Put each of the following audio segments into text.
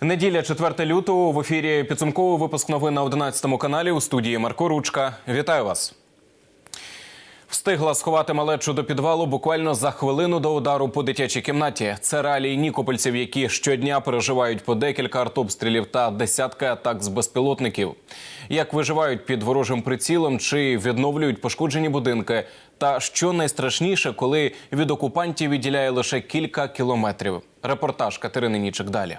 Неділя 4 лютого в ефірі підсумковий випуск новин на 11 каналі у студії Марко Ручка. Вітаю вас. Встигла сховати малечу до підвалу буквально за хвилину до удару по дитячій кімнаті. Це реалії нікопольців, які щодня переживають по декілька артобстрілів та десятки атак з безпілотників. Як виживають під ворожим прицілом чи відновлюють пошкоджені будинки? Та що найстрашніше, коли від окупантів відділяє лише кілька кілометрів. Репортаж Катерини Нічик далі.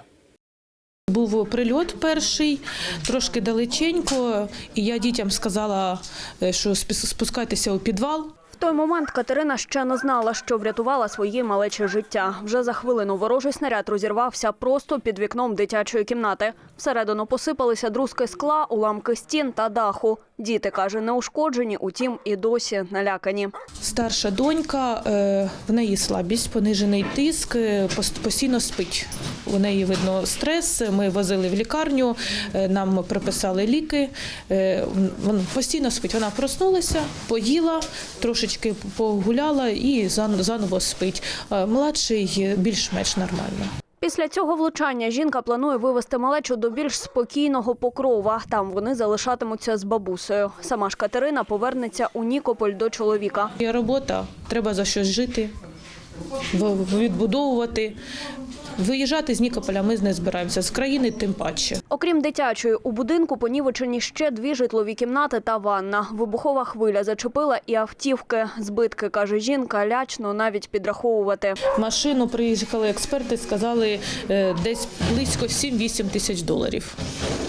Був прильот перший, трошки далеченько, і я дітям сказала, е, що спускайтеся у підвал. Той момент Катерина ще не знала, що врятувала своє малече життя. Вже за хвилину ворожий снаряд розірвався просто під вікном дитячої кімнати. Всередину посипалися друзки скла, уламки стін та даху. Діти, каже, не ушкоджені, утім і досі налякані. Старша донька, е, в неї слабість, понижений тиск, е, постійно спить. У неї видно стрес. Ми возили в лікарню, е, нам приписали ліки. Вона постійно спить. Вона проснулася, поїла, трошечки погуляла і заново спить. Е, Младший більш-менш нормально. Після цього влучання жінка планує вивезти малечу до більш спокійного покрова. Там вони залишатимуться з бабусею. Сама ж Катерина повернеться у Нікополь до чоловіка. Є робота, треба за щось жити, відбудовувати. Виїжджати з Нікополя ми не збираємося, з країни тим паче. Окрім дитячої, у будинку понівечені ще дві житлові кімнати та ванна. Вибухова хвиля зачепила і автівки. Збитки, каже жінка, лячно навіть підраховувати. Машину приїхали експерти, сказали е, десь близько 7-8 тисяч доларів.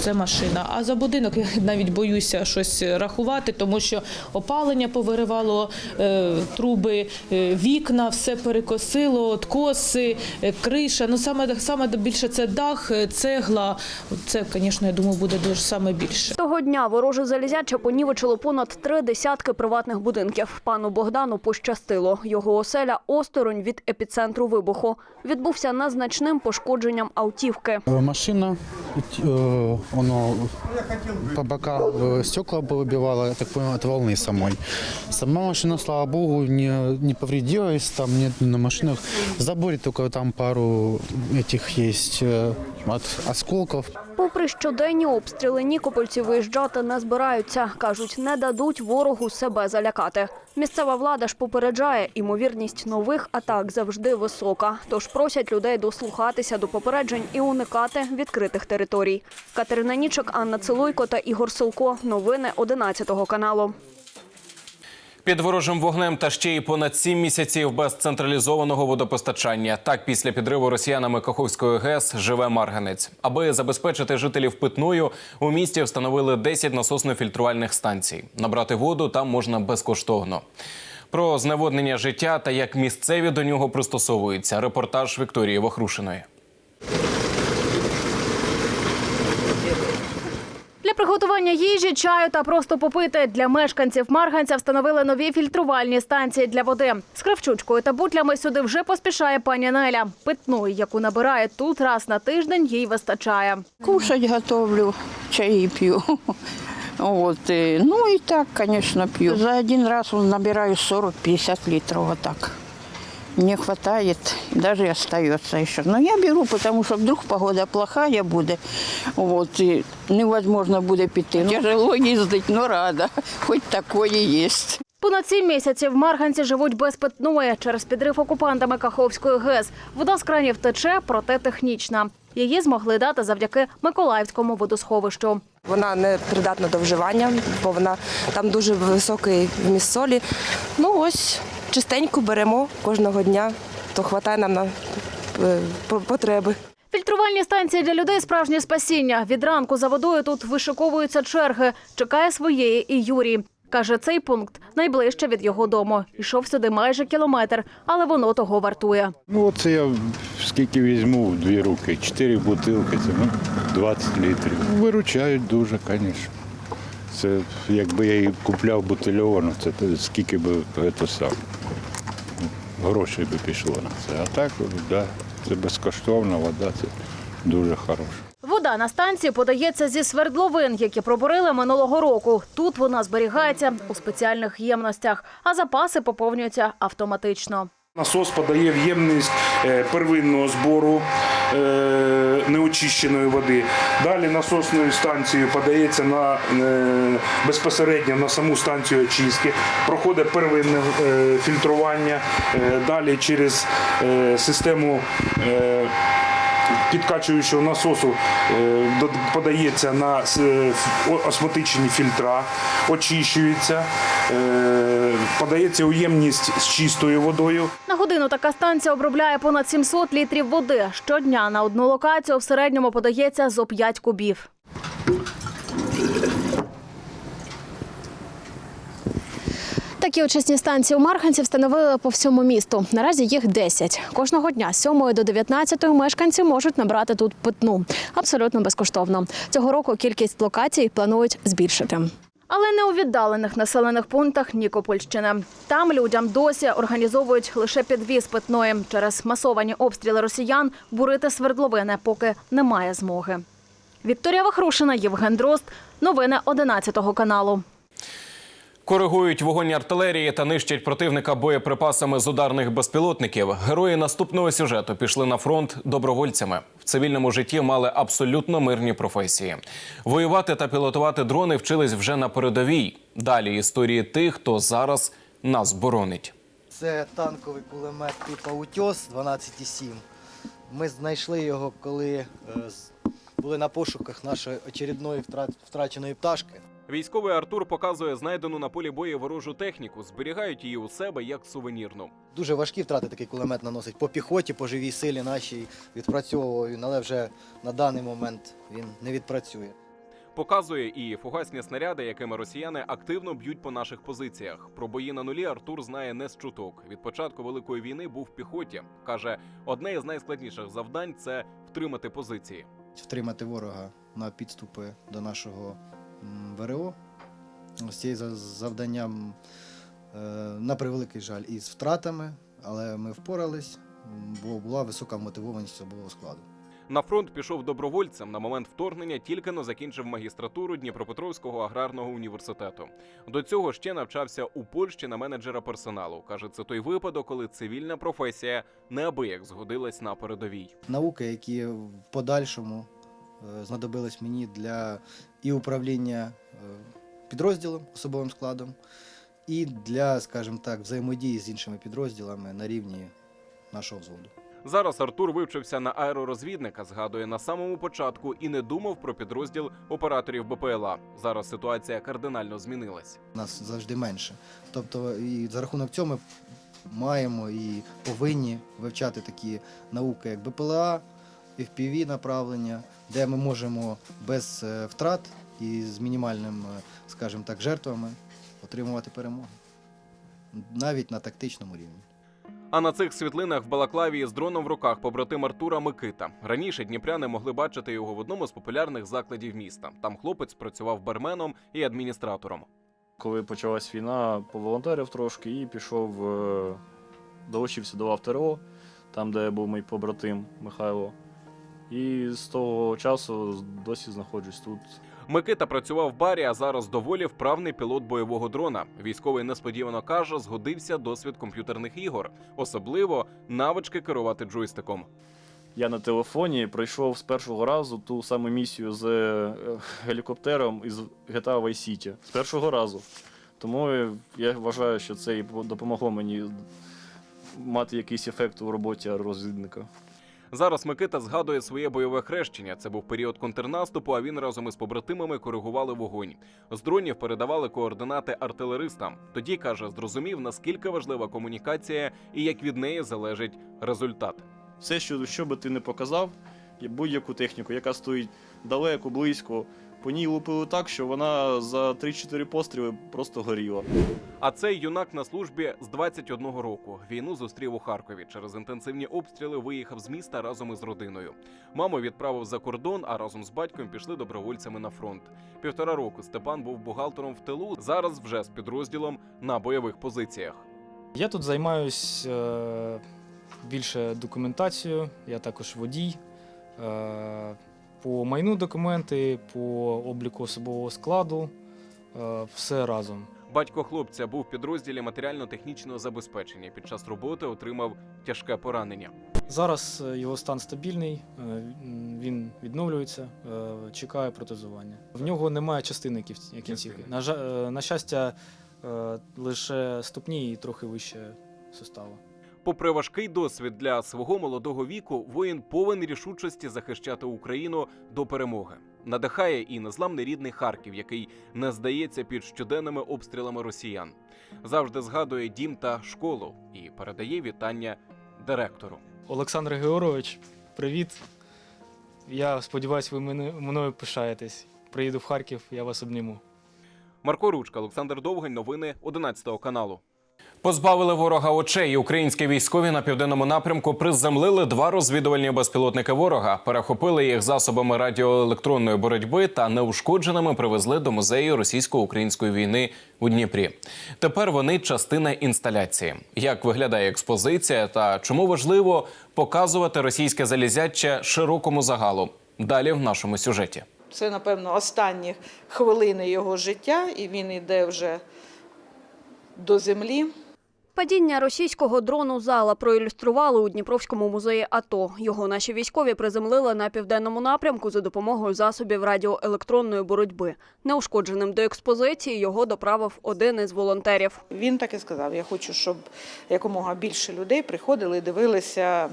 Це машина. А за будинок я навіть боюся щось рахувати, тому що опалення повиривало, е, труби, е, вікна, все перекосило, откоси, криша. Ну саме саме більше це дах, е, цегла. Це, звісно, я думаю, буде дуже саме більше. Того дня вороже залізяче понівечило понад три десятки приватних будинків. Пану Богдану пощастило. Його оселя осторонь від епіцентру вибуху. Відбувся незначним пошкодженням автівки. Э, Машина, э, оно по бокам э, стекла повыбивало, я так понял, от волны самой. Сама машина, слава богу, не, не повредилась, там нет на машинах. В заборе только там пару этих есть э, от осколков. Попри щоденні обстріли, нікопольці виїжджати не збираються. Кажуть, не дадуть ворогу себе залякати. Місцева влада ж попереджає, імовірність нових атак завжди висока. Тож просять людей дослухатися до попереджень і уникати відкритих територій. Катерина Нічок, Анна Цилуйко та Ігор Силко. Новини 11 каналу. Під ворожим вогнем та ще й понад сім місяців без централізованого водопостачання. Так, після підриву росіянами Каховської ГЕС живе Марганець. Аби забезпечити жителів питною, у місті встановили 10 насосно-фільтрувальних станцій. Набрати воду там можна безкоштовно. Про зневоднення життя та як місцеві до нього пристосовуються. Репортаж Вікторії Вахрушиної. Приготування їжі, чаю та просто попити для мешканців Марганця встановили нові фільтрувальні станції для води. З кравчучкою та бутлями сюди вже поспішає пані Неля. Питної, яку набирає тут раз на тиждень, їй вистачає. Кушать готовлю, чаи пью. Вот. Ну и так, конечно, пью. За один раз набираю 40-50 литров вот так. Мне хватает, даже остается еще. Но я беру, потому что вдруг погода плохая будет, вот, и невозможно будет пить. Тяжело ездить, но рада. Хоть такое есть. Понад сім місяців марганці живуть без питної через підрив окупантами Каховської ГЕС. Вода з кранів тече, проте технічна. Її змогли дати завдяки Миколаївському водосховищу. Вона не придатна до вживання, бо вона там дуже високий вміст солі. Ну ось чистенько беремо кожного дня, то вистачає нам на е, потреби. Фільтрувальні станції для людей справжнє спасіння. Від ранку за водою тут вишиковуються черги. Чекає своєї і Юрій. Каже, цей пункт найближче від його дому. Йшов сюди майже кілометр, але воно того вартує. Ну, оце я скільки візьму в дві руки, чотири бутилки, це ну, 20 літрів. Виручають дуже, звісно. Це якби я її купляв бутильовану, це скільки би це сам. Грошей би пішло на це. А так, да, це безкоштовна вода, це дуже хороша. Вода на станції подається зі свердловин, які пробурили минулого року. Тут вона зберігається у спеціальних ємностях, а запаси поповнюються автоматично. Насос подає в ємність е, первинного збору е, неутілізованих очищеної води. Далі насосною станцією подається на е, безпосередньо на саму станцію очистки, проходить первинне е, фільтрування, далі через систему. Підкачуючого насосу е, подається на осматичні е, осмотичні фільтра, очищується, е, подається у ємність з чистою водою. На годину така станція обробляє понад 700 літрів води. Щодня на одну локацію в середньому подається зо 5 кубів. Такі очисні станції у Марханці встановили по всьому місту. Наразі їх 10. Кожного дня з 7 до 19 мешканці можуть набрати тут питну. Абсолютно безкоштовно. Цього року кількість локацій планують збільшити. Але не у віддалених населених пунктах Нікопольщини. Там людям досі організовують лише підвіз питної. Через масовані обстріли росіян бурити свердловини, поки немає змоги. Вікторія Вахрушина, Євген Дрозд. Новини 11 каналу. Коригують вогонь артилерії та нищать противника боєприпасами з ударних безпілотників. Герої наступного сюжету пішли на фронт добровольцями. В цивільному житті мали абсолютно мирні професії. Воювати та пілотувати дрони вчились вже на передовій. Далі історії тих, хто зараз нас боронить. Це танковий кулемет типу Утьос 12,7. Ми знайшли його, коли е, були на пошуках нашої очередної втра- втраченої пташки. Військовий Артур показує знайдену на полі бою ворожу техніку. Зберігають її у себе як сувенірну. Дуже важкі втрати такий кулемет наносить по піхоті, по живій силі нашій відпрацьовую, але вже на даний момент він не відпрацює. Показує і фугасні снаряди, якими росіяни активно б'ють по наших позиціях. Про бої на нулі Артур знає не з чуток. Від початку великої війни був в піхоті. каже, одне із найскладніших завдань це втримати позиції. Втримати ворога на підступи до нашого ВРО. З цією завданням, е, на превеликий жаль, із втратами, але ми впорались, бо була висока мотивованість особового складу. На фронт пішов добровольцем на момент вторгнення, тільки но закінчив магістратуру Дніпропетровського аграрного університету. До цього ще навчався у Польщі на менеджера персоналу. каже, це той випадок, коли цивільна професія неабияк згодилась на передовій. Науки, які в подальшому е, знадобились мені для і управління е, підрозділом, особовим складом, і для, скажімо так, взаємодії з іншими підрозділами на рівні нашого взводу. Зараз Артур вивчився на аеророзвідника, згадує на самому початку і не думав про підрозділ операторів БПЛА. Зараз ситуація кардинально змінилась. Нас завжди менше. Тобто, і за рахунок цього ми маємо і повинні вивчати такі науки, як БПЛА, FPV направлення, де ми можемо без е, втрат і з мінімальним, е, скажімо так, жертвами отримувати перемогу. Навіть на тактичному рівні. А на цих світлинах в Балаклаві з дроном в руках побратим Артура Микита. Раніше дніпряни могли бачити його в одному з популярних закладів міста. Там хлопець працював барменом і адміністратором. Коли почалась війна, поволонтерив трошки і пішов, е, долучився до ТРО, там, де був мій побратим Михайло. І з того часу досі знаходжусь тут. Микита працював в барі, а зараз доволі вправний пілот бойового дрона. Військовий несподівано каже, згодився досвід комп'ютерних ігор, особливо навички керувати джойстиком. Я на телефоні пройшов з першого разу ту саму місію з е, гелікоптером із GTA Vice City. З першого разу. Тому я вважаю, що це і допомогло мені мати якийсь ефект у роботі розвідника. Зараз Микита згадує своє бойове хрещення. Це був період контрнаступу. А він разом із побратимами коригували вогонь. З дронів передавали координати артилеристам. Тоді каже, зрозумів наскільки важлива комунікація і як від неї залежить результат. Все, що, що би ти не показав, будь-яку техніку, яка стоїть далеко, близько, по ній лупили так, що вона за 3-4 постріли просто горіла. А цей юнак на службі з 21 року. Війну зустрів у Харкові. Через інтенсивні обстріли виїхав з міста разом із родиною. Маму відправив за кордон, а разом з батьком пішли добровольцями на фронт. Півтора року Степан був бухгалтером в тилу. Зараз вже з підрозділом на бойових позиціях. Я тут займаюсь е, більше документацією, я також водій. Е, по майну документи, по обліку особового складу, е, все разом. Батько хлопця був в підрозділі матеріально-технічного забезпечення. Під час роботи отримав тяжке поранення. Зараз е, його стан стабільний, е, він відновлюється, чекає протезування. В нього немає частини кінців- кінцівки. На, щастя, лише ступні і трохи вище сустава. Попри важкий досвід для свого молодого віку, воїн повен рішучості захищати Україну до перемоги. Надихає і незламний рідний Харків, який не здається під щоденними обстрілами росіян. Завжди згадує дім та школу і передає вітання директору. Олександр Георгович, привіт. Я сподіваюся, ви мене, мною пишаєтесь. Приїду в Харків, я вас обніму. Марко Ручка, Олександр Довгань. Новини 11 каналу. Позбавили ворога очей. Українські військові на південному напрямку приземлили два розвідувальні безпілотники ворога, перехопили їх засобами радіоелектронної боротьби та неушкодженими привезли до музею російсько-української війни у Дніпрі. Тепер вони частина інсталяції. Як виглядає експозиція та чому важливо показувати російське залізяче широкому загалу? Далі в нашому сюжеті. Це, напевно, останні хвилини його життя, і він йде вже до землі. Падіння російського дрону зала проілюстрували у Дніпровському музеї АТО. Його наші військові приземлили на південному напрямку за допомогою засобів радіоелектронної боротьби. Неушкодженим до експозиції його доправив один із волонтерів. Він так і сказав: я хочу, щоб якомога більше людей приходили і дивилися,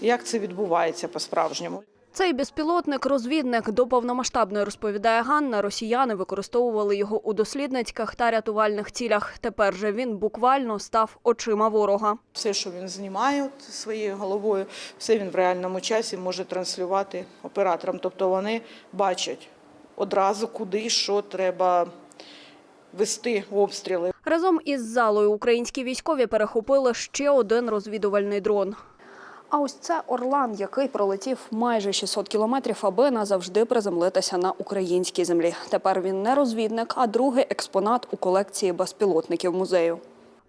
як це відбувається по-справжньому. Цей безпілотник-розвідник до повномасштабної розповідає Ганна. Росіяни використовували його у дослідницьких та рятувальних цілях. Тепер же він буквально став очима ворога. Все, що він знімає своєю головою, все він в реальному часі може транслювати операторам. Тобто вони бачать одразу, куди що треба вести обстріли. Разом із залою українські військові перехопили ще один розвідувальний дрон. А ось це Орлан, який пролетів майже 600 кілометрів, аби назавжди приземлитися на українській землі. Тепер він не розвідник, а другий експонат у колекції безпілотників музею.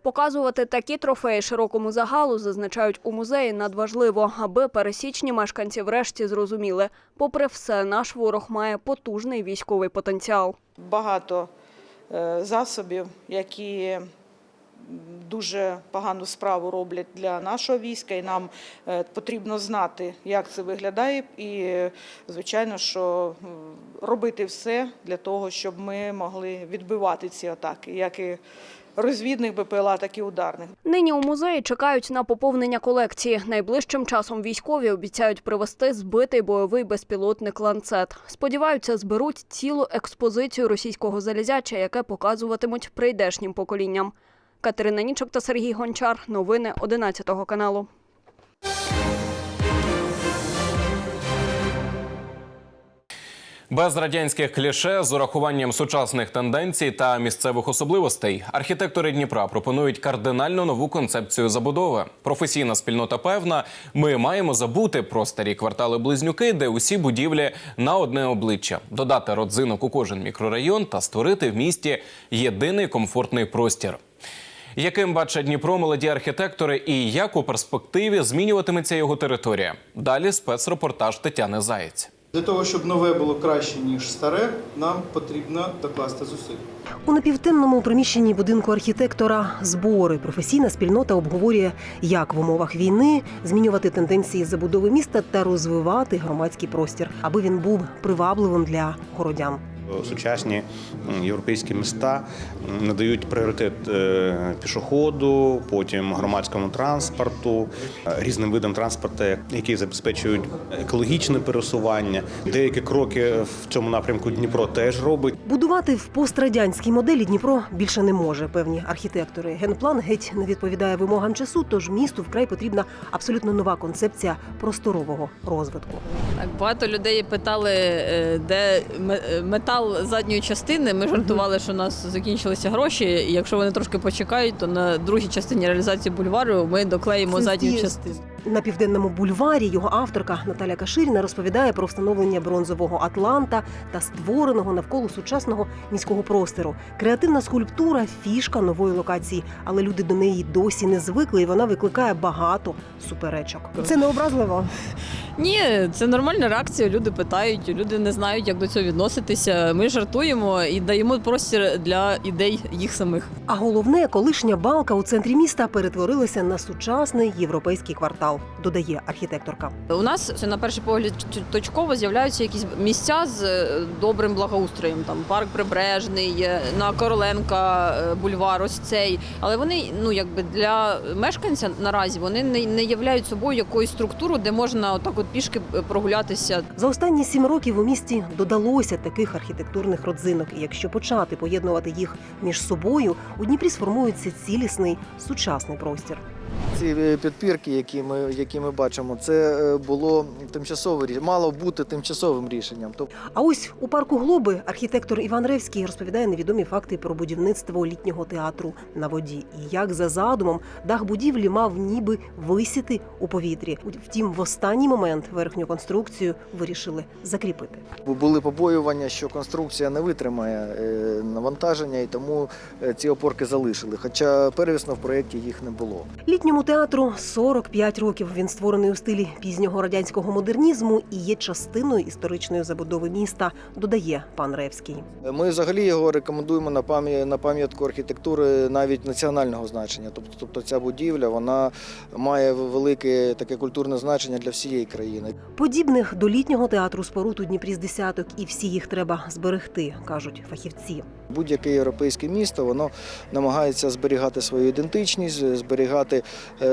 Показувати такі трофеї широкому загалу зазначають у музеї надважливо, аби пересічні мешканці врешті зрозуміли, попри все, наш ворог має потужний військовий потенціал. багато е, засобів, які дуже погану справу роблять для нашого війська, і нам е, потрібно знати, як це виглядає, і звичайно, що робити все для того, щоб ми могли відбивати ці атаки, як і розвідних БПЛА, так і ударних. Нині у музеї чекають на поповнення колекції. Найближчим часом військові обіцяють привезти збитий бойовий безпілотник ланцет. Сподіваються, зберуть цілу експозицію російського залізяча, яке показуватимуть прийдешнім поколінням. Катерина Нічок та Сергій Гончар. Новини 11 каналу. Без радянських кліше з урахуванням сучасних тенденцій та місцевих особливостей архітектори Дніпра пропонують кардинально нову концепцію забудови. Професійна спільнота певна, ми маємо забути про старі квартали близнюки, де усі будівлі на одне обличчя, додати родзинок у кожен мікрорайон та створити в місті єдиний комфортний простір. Яким бачать Дніпро молоді архітектори і як у перспективі змінюватиметься його територія? Далі спецрепортаж Тетяни Заєць. Для того, щоб нове було краще, ніж старе, нам потрібно докласти зусиль. У напівтемному приміщенні будинку архітектора збори професійна спільнота обговорює, як в умовах війни змінювати тенденції забудови міста та розвивати громадський простір, аби він був привабливим для городян. Сучасні європейські міста надають пріоритет е, пішоходу, потім громадському транспорту, е, різним видам транспорту, які забезпечують екологічне пересування. Деякі кроки в цьому напрямку Дніпро теж робить. Будувати в пострадянській моделі Дніпро більше не може. Певні архітектори. Генплан геть не відповідає вимогам часу, тож місту вкрай потрібна абсолютно нова концепція просторового розвитку. Так, багато людей питали, е, де ме- е, метал задньої частини. Ми жартували, що у нас закінчилися гроші. І якщо вони трошки почекають, то на другій частині реалізації бульвару ми доклеїмо задню частину. На південному бульварі його авторка Наталя Каширіна розповідає про встановлення бронзового Атланта та створеного навколо сучасного міського простору. Креативна скульптура фішка нової локації, але люди до неї досі не звикли, і вона викликає багато суперечок. Це не образливо. Ні, це нормальна реакція. Люди питають, люди не знають, як до цього відноситися. Ми жартуємо і даємо простір для ідей їх самих. А головне, колишня балка у центрі міста перетворилася на сучасний європейський квартал. Метал, додає архітекторка. У нас це на перший погляд точково з'являються якісь місця з е, добрим благоустроєм. Там парк Прибережний, е, на Короленка е, бульвар, ось цей. Але вони, ну якби для мешканця наразі вони не, не являють собою якоїсь структуру, де можна отак от пішки прогулятися. За останні сім років у місті додалося таких архітектурних родзинок, і якщо почати поєднувати їх між собою, у Дніпрі сформується цілісний сучасний простір. Ці е, підпірки, які ми, які ми бачимо, це е, було тимчасове рішення, мало бути тимчасовим рішенням. Тобто А ось у парку Глоби архітектор Іван Ревський розповідає невідомі факти про будівництво літнього театру на воді і як за задумом дах будівлі мав ніби висіти у повітрі. Втім, в останній момент верхню конструкцію вирішили закріпити. були побоювання, що конструкція не витримає е, навантаження, і тому ці опорки залишили. Хоча первісно в проєкті їх не було. Літньому театру 45 років. Він створений у стилі пізнього радянського модернізму і є частиною історичної забудови міста, додає пан Ревський. Ми взагалі його рекомендуємо на пам'ять на пам'ятку архітектури навіть національного значення. Тобто, тобто ця будівля вона має велике таке культурне значення для всієї країни. Подібних до літнього театру споруд у Дніпрі з десяток, і всі їх треба зберегти, кажуть фахівці. Будь-яке європейське місто воно намагається зберігати свою ідентичність, зберігати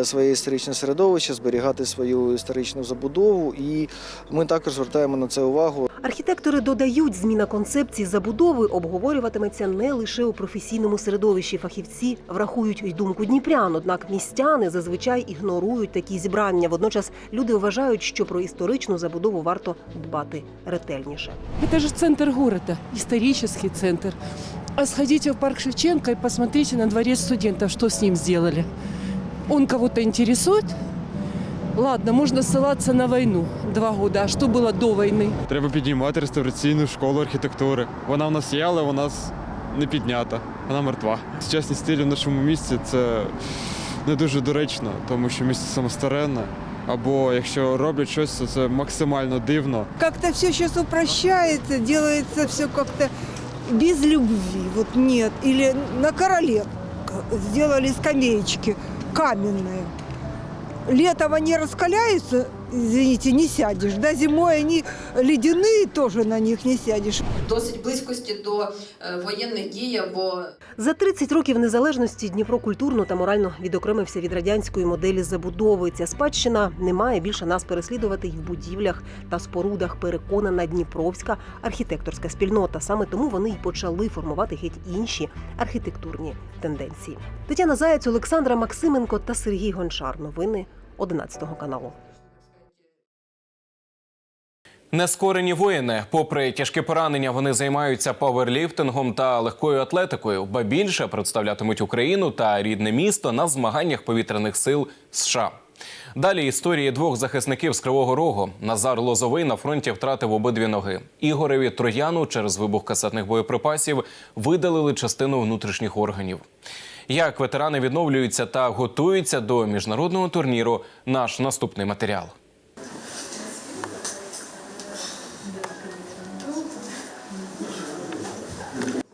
своє історичне середовище, зберігати свою історичну забудову. І ми також звертаємо на це увагу. Архітектори додають, зміна концепції забудови обговорюватиметься не лише у професійному середовищі. Фахівці врахують й думку дніпрян. Однак містяни зазвичай ігнорують такі зібрання. Водночас люди вважають, що про історичну забудову варто дбати ретельніше. Это же центр города, исторический центр. А сходите в парк Шевченко и посмотрите на дворец студентов, что с ним сделали Он кого-то интересует? Ладно, можно ссылаться на войну два года. А что было до войны? Треба піднімати реставраційну школу архітектури. Вона в нас є, але вона нас не піднята. Вона мертва. Сучасні стилі в нашому місті це не дуже доречно, тому що місто самостаренне. Або якщо роблять щось, то це максимально дивно. Как-то все сейчас упрощается, делается все как-то без любви. Вот нет. Или на короле сделали скамеечки каменные. Летом они раскаляются, извините, не сядешь. Да, зимой они ледяные, тоже на них не сядешь. Досить близькості до е, воєнних дій або За 30 років незалежності Дніпро культурно та морально відокремився від радянської моделі забудови. Ця спадщина не має більше нас переслідувати й в будівлях та спорудах. Переконана Дніпровська архітекторська спільнота. Саме тому вони й почали формувати геть інші архітектурні тенденції. Тетяна Заяць, Олександра Максименко та Сергій Гончар. Новини 11 каналу. Нескорені воїни, попри тяжкі поранення, вони займаються паверліфтингом та легкою атлетикою, ба більше представлятимуть Україну та рідне місто на змаганнях повітряних сил США. Далі історії двох захисників з Кривого Рогу. Назар Лозовий на фронті втратив обидві ноги. Ігореві Трояну через вибух касетних боєприпасів видалили частину внутрішніх органів. Як ветерани відновлюються та готуються до міжнародного турніру, наш наступний матеріал.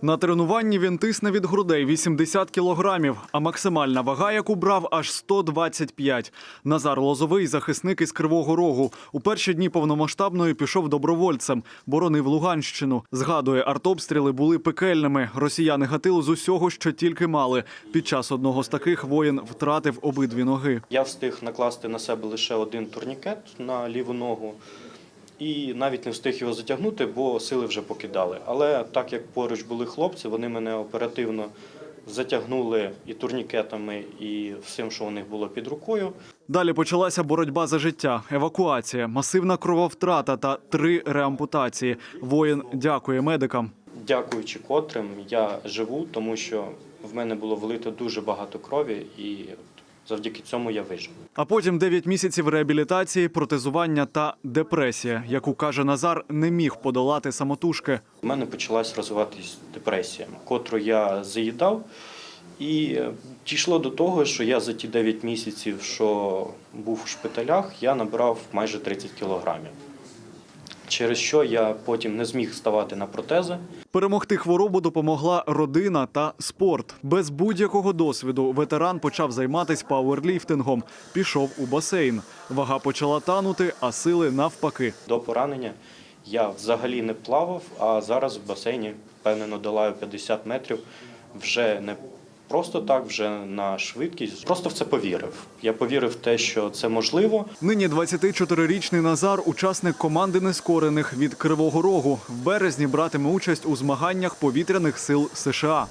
На тренуванні він тисне від грудей 80 кілограмів, а максимальна вага, яку брав, аж 125. Назар Лозовий, захисник із Кривого Рогу. У перші дні повномасштабної пішов добровольцем, боронив Луганщину. Згадує, артобстріли були пекельними. Росіяни гатили з усього, що тільки мали. Під час одного з таких воїн втратив обидві ноги. Я встиг накласти на себе лише один турнікет на ліву ногу. І навіть не встиг його затягнути, бо сили вже покидали. Але так як поруч були хлопці, вони мене оперативно затягнули і турнікетами, і всім, що у них було під рукою. Далі почалася боротьба за життя, евакуація, масивна крововтрата та три реампутації. Воїн дякує медикам. Дякуючи котрим, я живу, тому що в мене було влито дуже багато крові, і завдяки цьому я вижив. А потім 9 місяців реабілітації, протезування та депресія, яку каже Назар, не міг подолати самотужки. У мене почалась розвиватись депресія, котру я заїдав. І дійшло до того, що я за ті 9 місяців, що був у шпиталях, я набрав майже 30 кілограмів. Через що я потім не зміг ставати на протези. Перемогти хворобу допомогла родина та спорт. Без будь-якого досвіду ветеран почав займатися пауерліфтингом. Пішов у басейн. Вага почала танути, а сили навпаки. До поранення я взагалі не плавав, а зараз в басейні впевнено долаю 50 метрів. Вже не просто так, вже на швидкість. Просто в це повірив. Я повірив в те, що це можливо. Нині 24-річний Назар, учасник команди нескорених від Кривого Рогу. В березні братиме участь у змаганнях повітряних сил США.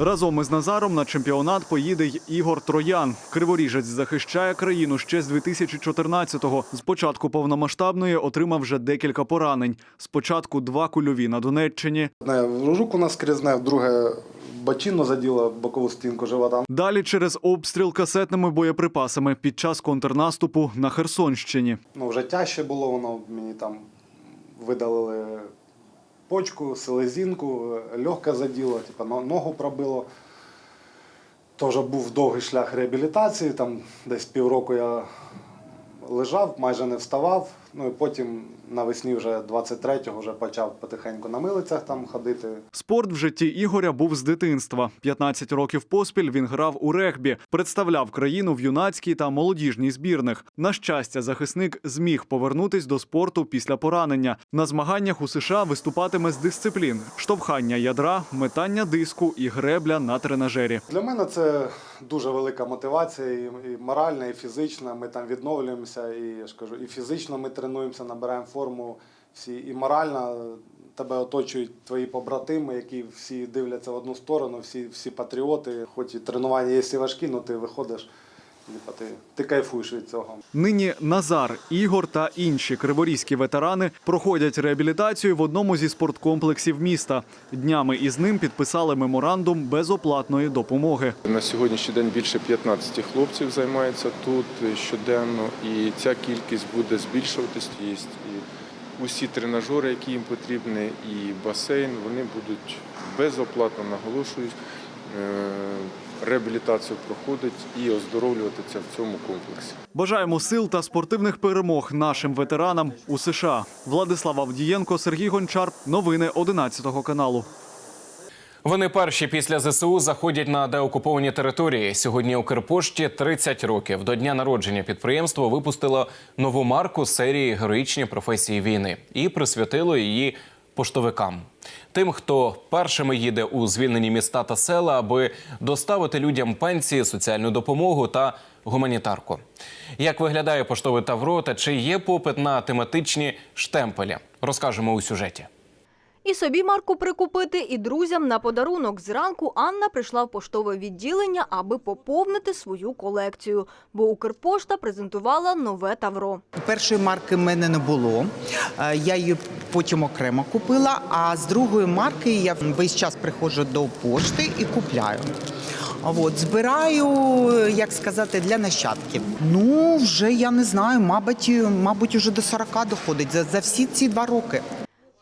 Разом із Назаром на чемпіонат поїде й Ігор Троян. Криворіжець захищає країну ще з 2014-го. З початку повномасштабної отримав вже декілька поранень. Спочатку два кульові на Донеччині. Одне в руку наскрізне, друге бочину заділо бокову стінку живота. Далі через обстріл касетними боєприпасами під час контрнаступу на Херсонщині. Ну, вже тяжче було, воно мені там видалили почку, селезінку, легке заділо, типу, ногу пробило. То вже був довгий шлях реабілітації, там десь півроку я лежав, майже не вставав. Ну і потім навесні вже 23-го вже почав потихеньку на милицях там ходити. Спорт в житті Ігоря був з дитинства. 15 років поспіль він грав у регбі, представляв країну в юнацькій та молодіжній збірних. На щастя, захисник зміг повернутись до спорту після поранення. На змаганнях у США виступатиме з дисциплін: штовхання ядра, метання диску і гребля на тренажері. Для мене це дуже велика мотивація, і, моральна, і фізична. Ми там відновлюємося, і я ж кажу, і фізично ми тренуємося, набираємо форму всі, і морально тебе оточують твої побратими, які всі дивляться в одну сторону, всі, всі патріоти. Хоч і тренування є і важкі, але ти виходиш, типа, ти, ти кайфуєш від цього. Нині Назар, Ігор та інші криворізькі ветерани проходять реабілітацію в одному зі спорткомплексів міста. Днями із ним підписали меморандум безоплатної допомоги. На сьогоднішній день більше 15 хлопців займається тут щоденно, і ця кількість буде збільшуватись. Є і усі тренажери, які їм потрібні, і басейн, вони будуть безоплатно наголошують. Реабілітацію проходить і оздоровлюватися в цьому комплексі. Бажаємо сил та спортивних перемог нашим ветеранам у США. Владислав Авдієнко, Сергій Гончар. Новини 11 каналу. Вони перші після ЗСУ заходять на деокуповані території. Сьогодні Укрпошті 30 років. До дня народження підприємство випустило нову марку серії Героїчні професії війни і присвятило її поштовикам. Тим, хто першими їде у звільнені міста та села, аби доставити людям пенсії, соціальну допомогу та гуманітарку. Як виглядає поштове тавро та чи є попит на тематичні штемпелі, розкажемо у сюжеті. І собі марку прикупити, і друзям на подарунок. Зранку Анна прийшла в поштове відділення, аби поповнити свою колекцію. Бо Укрпошта презентувала нове тавро. Першої марки в мене не було. Е, Я її потім окремо купила, а з другої марки я весь час приходжу до пошти і купляю. От, збираю, як сказати, для нащадків. Ну, вже я не знаю, мабуть, мабуть, уже до 40 доходить за, за всі ці два роки.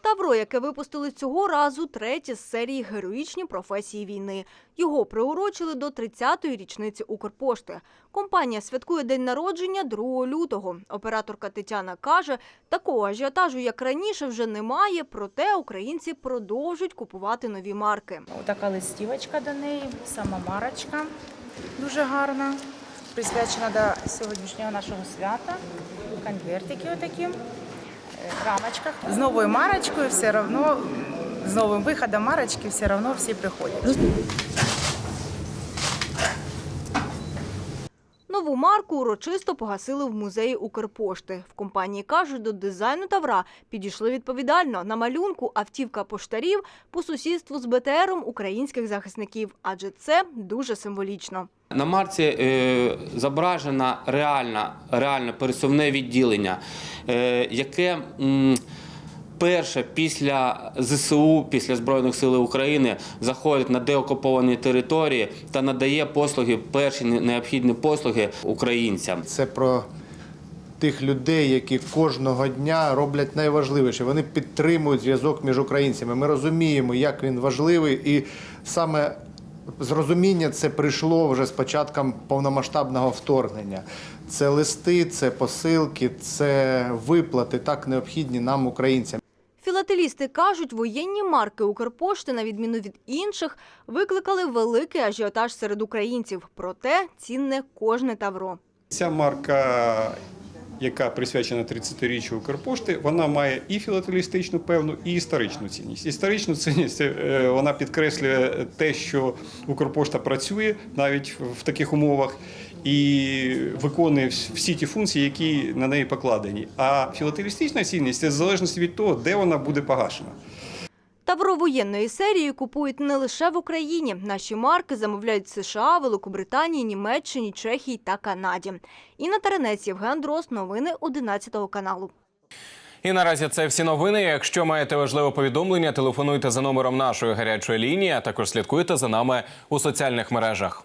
Тавро, яке випустили цього разу, третє з серії Героїчні професії війни. Його приурочили до 30-ї річниці Укрпошти. Компанія святкує день народження 2 лютого. Операторка Тетяна каже, такого ажіотажу, як раніше, вже немає, проте українці продовжують купувати нові марки. Така листівочка до неї, сама марочка дуже гарна, присвячена до сьогоднішнього нашого свята. Конвертики отакі, рамочках. З новою марочкою все одно, з новим виходом марочки все одно всі приходять. Нову марку урочисто погасили в музеї Укрпошти. В компанії кажуть, до дизайну тавра підійшли відповідально. На малюнку автівка поштарів по сусідству з БТРом українських захисників, адже це дуже символічно. На марці е, зображено реальне, пересувне відділення, е, яке м, перше після ЗСУ, після Збройних сил України, заходить на деокуповані території та надає послуги, перші необхідні послуги українцям. Це про тих людей, які кожного дня роблять найважливіше. Вони підтримують зв'язок між українцями. Ми розуміємо, як він важливий, і саме зрозуміння це прийшло вже з початком повномасштабного вторгнення. Це листи, це посилки, це виплати, так необхідні нам, українцям. Філателісти кажуть, воєнні марки Укрпошти, на відміну від інших, викликали великий ажіотаж серед українців. Проте цінне кожне тавро. Ця марка, яка присвячена 30-річчю Укрпошти, вона має і філателістичну певну, і історичну цінність. Історичну цінність е, вона підкреслює те, що Укрпошта працює навіть в таких умовах. І виконує всі ті функції, які на неї покладені. А філателістична цінність це в залежності від того, де вона буде погашена. Тавро воєнної серії купують не лише в Україні. Наші марки замовляють в США, Великобританії, Німеччині, Чехії та Канаді. Інна Таренець, Євген Дрозд. Новини 11 каналу. І наразі це всі новини. Якщо маєте важливе повідомлення, телефонуйте за номером нашої гарячої лінії, а також слідкуйте за нами у соціальних мережах.